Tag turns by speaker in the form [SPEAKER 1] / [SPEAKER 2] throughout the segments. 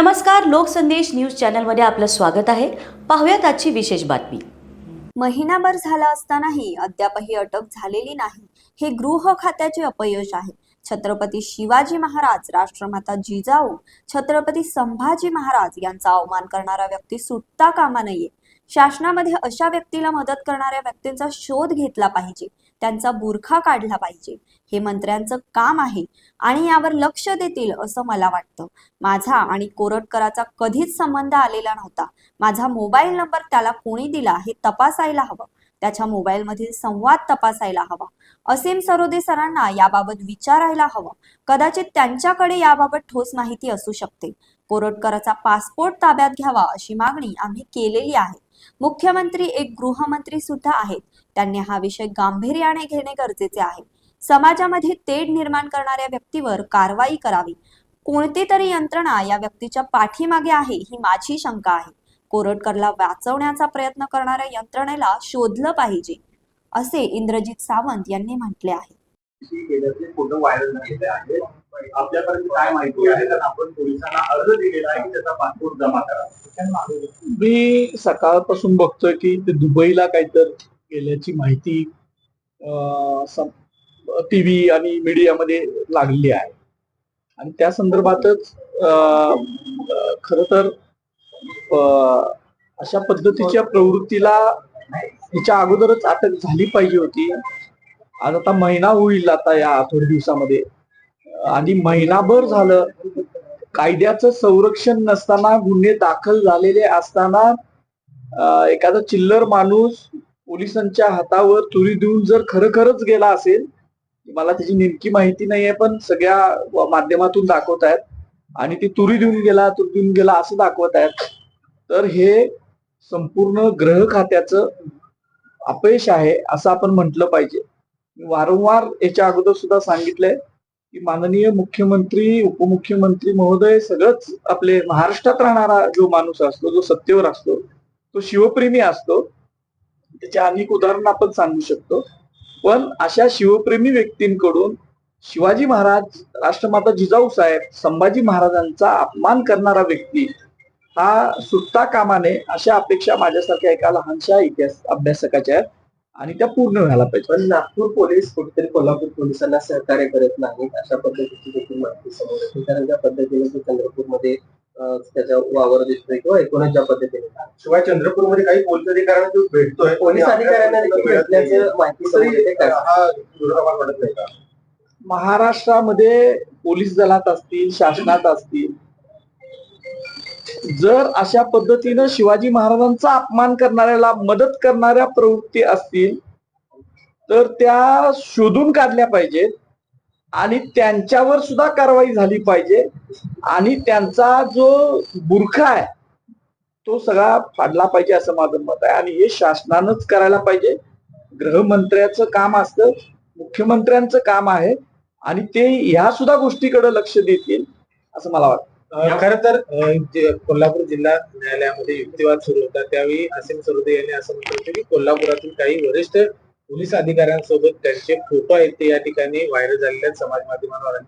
[SPEAKER 1] नमस्कार लोकसंदेश न्यूज चॅनलमध्ये आपलं स्वागत आहे. पाहुयात आजची विशेष बातमी.
[SPEAKER 2] महिनाभर झाला असतानाही अद्यापही अटक झालेली नाही. हे गृह खात्याचे अपयश आहे. छत्रपती शिवाजी महाराज राष्ट्रमाता जिजाऊ छत्रपती संभाजी महाराज यांचा अवमान करणारा व्यक्ती सुटता कामा नये. शासनामध्ये अशा व्यक्तीला मदत करणाऱ्या व्यक्तींचा शोध घेतला पाहिजे. त्यांचा बुरखा काढला पाहिजे. हे मंत्र्यांचं काम आहे आणि यावर लक्ष देतील असं मला वाटतं. माझा आणि कोरटकराचा कधीच संबंध आलेला नव्हता. माझा मोबाईल नंबर त्याला कोणी दिला हे तपासायला हवं. त्याच्या मोबाईलमधील संवाद तपासायला हवा. असीम सरोदे सरांना याबाबत विचारायला हवं. कदाचित त्यांच्याकडे याबाबत ठोस माहिती असू शकते. कोरटकराचा पासपोर्ट ताब्यात घ्यावा अशी मागणी आम्ही केलेली आहे. मुख्यमंत्री एक गृहमंत्री सुद्धा आहेत. त्यांनी हा विषय गांभीर्याने घेणे गरजेचे आहे. समाजामध्ये तेढ निर्माण करणाऱ्या व्यक्तीवर कारवाई करावी. कोणती तरी यंत्रणा या व्यक्तीच्या पाठीमागे आहे ही माझी शंका आहे. कोरटकरला वाचवण्याचा प्रयत्न करणाऱ्या यंत्रणेला शोधलं पाहिजे असे इंद्रजित सावंत यांनी म्हटले आहे.
[SPEAKER 3] की गेल्याचे फोटो व्हायरल झालेले आहेत. आपल्यापर्यंत काय माहिती आहे? तर आपण पोलिसांना अर्ज दिलेला आहे की त्याचा पासपोर्ट जमा करा.
[SPEAKER 4] मी सकाळपासून बघतोय की ते दुबईला काहीतर गेल्याची माहिती टीव्ही आणि मीडियामध्ये लागलेली आहे. आणि त्या संदर्भातच खर तर अशा पद्धतीच्या प्रवृत्तीला हिच्या अगोदरच अटक झाली पाहिजे होती. आज आता महिना होईल आता या थोड्या दिवसामध्ये. आणि महिनाभर झालं कायद्याचं संरक्षण नसताना गुन्हे दाखल झालेले असताना एखादा चिल्लर माणूस पोलिसांच्या हातावर तुरी देऊन जर खरखरच गेला असेल मला त्याची नेमकी माहिती नाहीये पण सगळ्या माध्यमातून दाखवत आहेत. आणि ती तुरी देऊन गेला तुरी देऊन गेला असं दाखवत आहेत. तर हे संपूर्ण ग्रह खात्याचं अपयश आहे असं आपण म्हटलं पाहिजे. वारंवार याच्या अगोदर सुद्धा सांगितलंय की माननीय मुख्यमंत्री उपमुख्यमंत्री महोदय सगळंच आपले महाराष्ट्रात राहणारा जो माणूस असतो जो सत्तेवर असतो तो शिवप्रेमी असतो. त्याच्या अनेक उदाहरणं आपण सांगू शकतो. पण अशा शिवप्रेमी व्यक्तींकडून शिवाजी महाराज राष्ट्रमाता जिजाऊ साहेब संभाजी महाराजांचा अपमान करणारा व्यक्ती हा सुटता कामाने अशा अपेक्षा माझ्यासारख्या एका लहानशा इतिहास अभ्यासकाच्या आहेत आणि त्या पूर्ण व्हायला पाहिजे.
[SPEAKER 5] पण नागपूर पोलीस कुठेतरी कोल्हापूर पोलिसांना सहकार्य करत नाहीत अशा पद्धतीची देखील माहिती समोर कारण त्या पद्धतीने चंद्रपूरमध्ये त्याचा वावर दिसतोय किंवा एकूणच ज्या पद्धतीने.
[SPEAKER 3] शिवाय चंद्रपूरमध्ये काही पोलीस अधिकाऱ्यांना तो भेटतोय
[SPEAKER 5] पोलीस अधिकाऱ्यांना देखील भेटल्याचं माहिती
[SPEAKER 3] हा वाटत नाही का?
[SPEAKER 4] महाराष्ट्रामध्ये पोलीस दलात असतील शासनात असतील जर अशा पद्धतीनं शिवाजी महाराजांचा अपमान करणाऱ्याला मदत करणाऱ्या प्रवृत्ती असतील तर त्या शोधून काढल्या पाहिजेत. आणि त्यांच्यावर सुद्धा कारवाई झाली पाहिजे. आणि त्यांचा जो बुरखा आहे तो सगळा फाडला पाहिजे असं माझं मत आहे. आणि हे शासनानंच करायला पाहिजे. गृहमंत्र्याचं काम असतं मुख्यमंत्र्यांचं काम आहे. आणि ते ह्या सुद्धा गोष्टीकडे लक्ष देतील असं मला वाटतं.
[SPEAKER 6] खर तर जे कोल्हापूर जिल्हा न्यायालयामध्ये युक्तिवाद सुरू होता त्यावेळी असीम सरोदे यांनी असं म्हटलं होतं की कोल्हापुरातील काही वरिष्ठ पोलीस अधिकाऱ्यांसोबत त्यांचे फोटो आहेत ते या ठिकाणी व्हायरल झालेले आहेत समाज माध्यमांवर.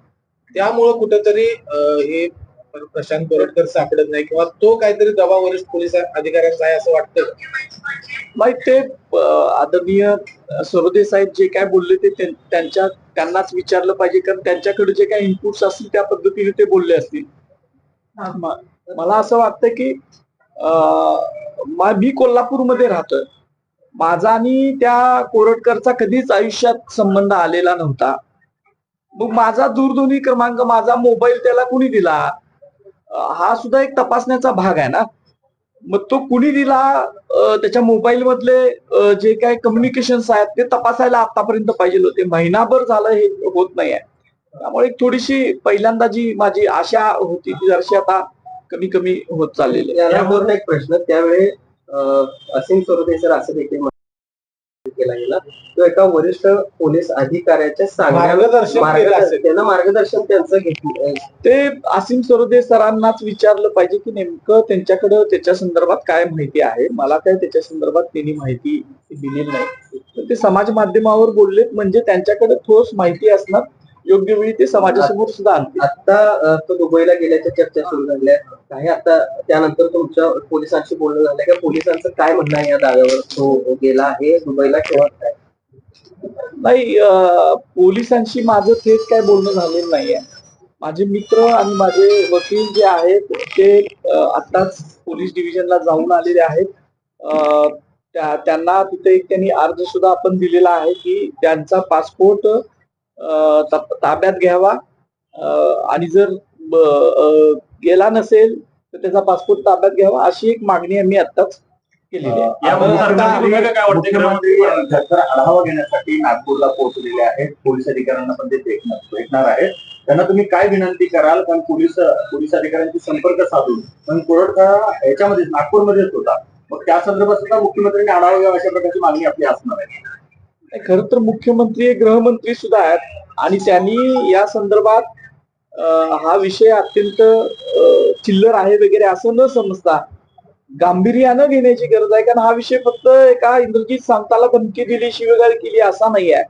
[SPEAKER 6] त्यामुळं कुठंतरी हे प्रशांत कोरटकर सापडत नाही किंवा तो काहीतरी दबाव वरिष्ठ पोलीस अधिकाऱ्यांचा आहे असं वाटतं का?
[SPEAKER 4] माहीत ते आदरणीय सरोदे साहेब जे काय बोलले ते त्यां- त्यांच्या त्यांनाच विचारलं पाहिजे. कारण त्यांच्याकडे जे काही इनपुट्स असतील त्या पद्धतीने ते बोलले असतील. मला असं वाटतं की मी कोल्हापूरमध्ये राहतोय. माझा आणि त्या कोरटकरचा कधीच आयुष्यात संबंध आलेला नव्हता. मग माझा दूरध्वनी क्रमांक माझा मोबाईल त्याला कुणी दिला? हा सुद्धा एक तपासण्याचा भाग आहे ना. मग तो कुणी दिला? त्याच्या मोबाईल मधले जे काही कम्युनिकेशन्स आहेत ते तपासायला आतापर्यंत पाहिजे होते. महिनाभर झालं हे होत नाही आहे त्यामुळे थोडीशी पहिल्यांदा जी माझी आशा होती ती जरशी आता कमी कमी होत चाललेली
[SPEAKER 5] यावर एक प्रश्न त्यावेळी असीम सरोदे सर असं देखील केला गेला. तो एका वरिष्ठ पोलीस अधिकाऱ्याच्या सांगण्यावर
[SPEAKER 6] मार्गदर्शन.
[SPEAKER 5] त्यांना मार्गदर्शन त्यांचं घेतलं
[SPEAKER 4] ते असीम सरोदे सरांनाच विचारलं पाहिजे की नेमकं त्यांच्याकडं त्याच्या संदर्भात काय माहिती आहे? मला काय त्याच्या संदर्भात त्यांनी माहिती दिलेली नाही. तर ते समाज माध्यमावर बोललेत. म्हणजे त्यांच्याकडे ठोस माहिती असणं योग्य वेळी ते समाजासमोर सुद्धा आणतील.
[SPEAKER 5] आता तो दुबईला गेल्याच्या चर्चा सुरू झाल्या. काही आता त्यानंतर तुमच्या पोलिसांशी बोलणं झालं. का पोलिसांचं काय म्हणणं आहे या दाव्यावर? तो गेला आहे दुबईला किंवा काय?
[SPEAKER 4] नाही पोलिसांशी माझं थेट काय बोलणं झालेलं नाहीये. माझे मित्र आणि माझे वकील जे आहेत ते अं, आत्ताच पोलीस डिव्हिजनला जाऊन आलेले आहेत. त्यांना तिथे एक त्यांनी अर्ज सुद्धा आपण दिलेला आहे की त्यांचा पासपोर्ट ताब्यात घ्यावा. आणि जर गेला नसेल तर त्याचा पासपोर्ट ताब्यात घ्यावा अशी एक मागणी आम्ही आत्ताच केलेली आहे.
[SPEAKER 3] आढावा घेण्यासाठी नागपूरला पोहोचलेले आहेत. पोलीस अधिकाऱ्यांना पण ते भेटणार भेटणार आहेत. त्यांना तुम्ही काय विनंती कराल? कारण पोलीस पोलीस अधिकाऱ्यांशी संपर्क साधून. पण कोरडका याच्यामध्ये नागपूरमध्येच होता. मग त्या संदर्भात सुद्धा मुख्यमंत्र्यांनी आढावा घ्यावा अशा प्रकारची मागणी आपली असणार आहे.
[SPEAKER 4] खर तर मुख्यमंत्री हे गृहमंत्री सुद्धा आहेत. आणि त्यांनी या संदर्भात हा विषय अत्यंत चिल्लर आहे वगैरे असं न समजता गांभीर्यानं घेण्याची गरज आहे. कारण हा विषय फक्त एका इंद्रजीत सांगताला धमकी दिली शिवेगाळ केली असा नाही आहे.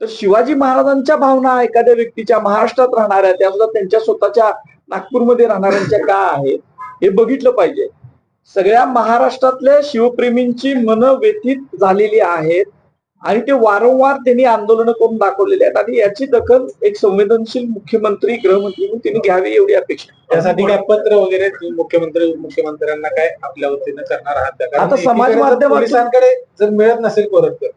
[SPEAKER 4] तर शिवाजी महाराजांच्या भावना एखाद्या व्यक्तीच्या महाराष्ट्रात राहणाऱ्या त्यासुद्धा त्यांच्या स्वतःच्या नागपूरमध्ये राहणाऱ्यांच्या का आहेत हे बघितलं पाहिजे. सगळ्या महाराष्ट्रातल्या शिवप्रेमींची मन व्यथित झालेली आहेत. आणि ते वारंवार त्यांनी आंदोलनं करून दाखवलेले आहेत. आणि याची दखल एक संवेदनशील मुख्यमंत्री गृहमंत्री म्हणून त्यांनी घ्यावी एवढी अपेक्षा.
[SPEAKER 6] त्यासाठी काय पत्र वगैरे मुख्यमंत्री मुख्यमंत्र्यांना काय आपल्या वतीनं करणार आहात
[SPEAKER 4] आता समाज माध्यमातून-
[SPEAKER 6] पोलिसांकडे जर मिळत नसेल परत तर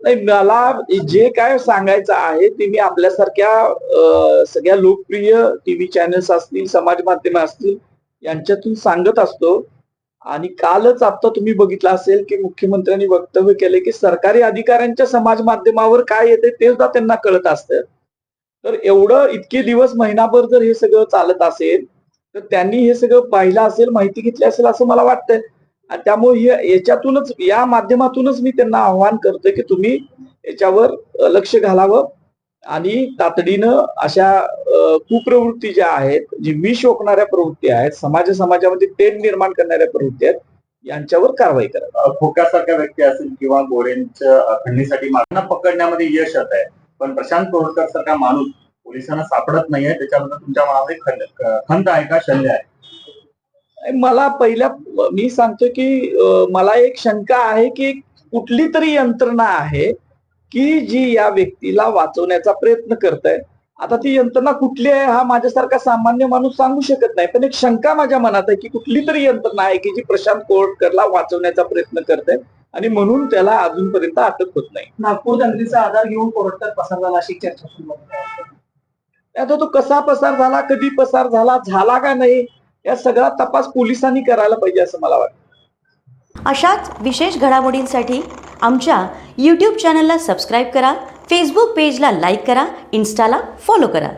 [SPEAKER 6] नाही.
[SPEAKER 4] मला जे काय सांगायचं आहे ते मी आपल्यासारख्या सगळ्या लोकप्रिय टीव्ही चॅनल्स असतील समाज माध्यम असतील यांच्यातून सांगत असतो आणि कालच आता तुम्ही बघितलं असेल की मुख्यमंत्र्यांनी वक्तव्य केले की सरकारी अधिकाऱ्यांच्या समाज माध्यमावर काय येते ते सुद्धा त्यांना कळत असतं. तर एवढं इतके दिवस महिनाभर जर हे सगळं चालत असेल तर त्यांनी हे सगळं पाहिलं असेल माहिती घेतली असेल असं मला वाटतंय. आणि त्यामुळे याच्यातूनच या माध्यमातूनच मी त्यांना आव्हान करतोय की तुम्ही याच्यावर लक्ष घालावं. आणि तातडीनं अशा कुप्रवृत्ती ज्या आहेत जी विष ओकणाऱ्या प्रवृत्ती आहेत समाज समाजामध्ये तेढ निर्माण करणाऱ्या प्रवृत्ती आहेत यांच्यावर कारवाई करा
[SPEAKER 3] खोक्यासारख्या व्यक्ती असेल किंवा गोरेंच्या खंडणीसाठी मागणं पकडण्यामध्ये यश येत आहे. पण प्रशांत कोरटकर सारखा माणूस पोलिसांना सापडत नाहीये त्याच्याबद्दल तुमच्या मनामध्ये खंड खंत आहे का शल्य आहे?
[SPEAKER 4] मला पहिल्या मी सांगतो की मला एक शंका आहे की कुठली तरी यंत्रणा आहे की जी या व्यक्तीला वाचवण्याचा प्रयत्न करत आहे आता ती यंत्रणा कुठली आहे हा माझ्यासारखा सामान्य माणूस सांगू शकत नाही. पण एक शंका माझ्या मनात आहे की कुठली तरी यंत्रणा आहे की जी प्रशांत कोरटकरला वाचवण्याचा प्रयत्न करते आणि म्हणून त्याला अजूनपर्यंत अटक होत नाही.
[SPEAKER 7] नागपूर दंगलीचा आधार घेऊन कोरटकर पसार झाला अशी चर्चा सुरू आहे.
[SPEAKER 4] आता तो कसा पसार झाला कधी पसार झाला झाला का नाही या सगळा तपास पोलिसांनी करायला पाहिजे असं मला वाटतं.
[SPEAKER 1] अशाच विशेष घडामोडींसाठी आमच्या यूट्यूब चॅनलला सबस्क्राईब करा फेसबुक पेजला लाईक करा इन्स्टाला फॉलो करा.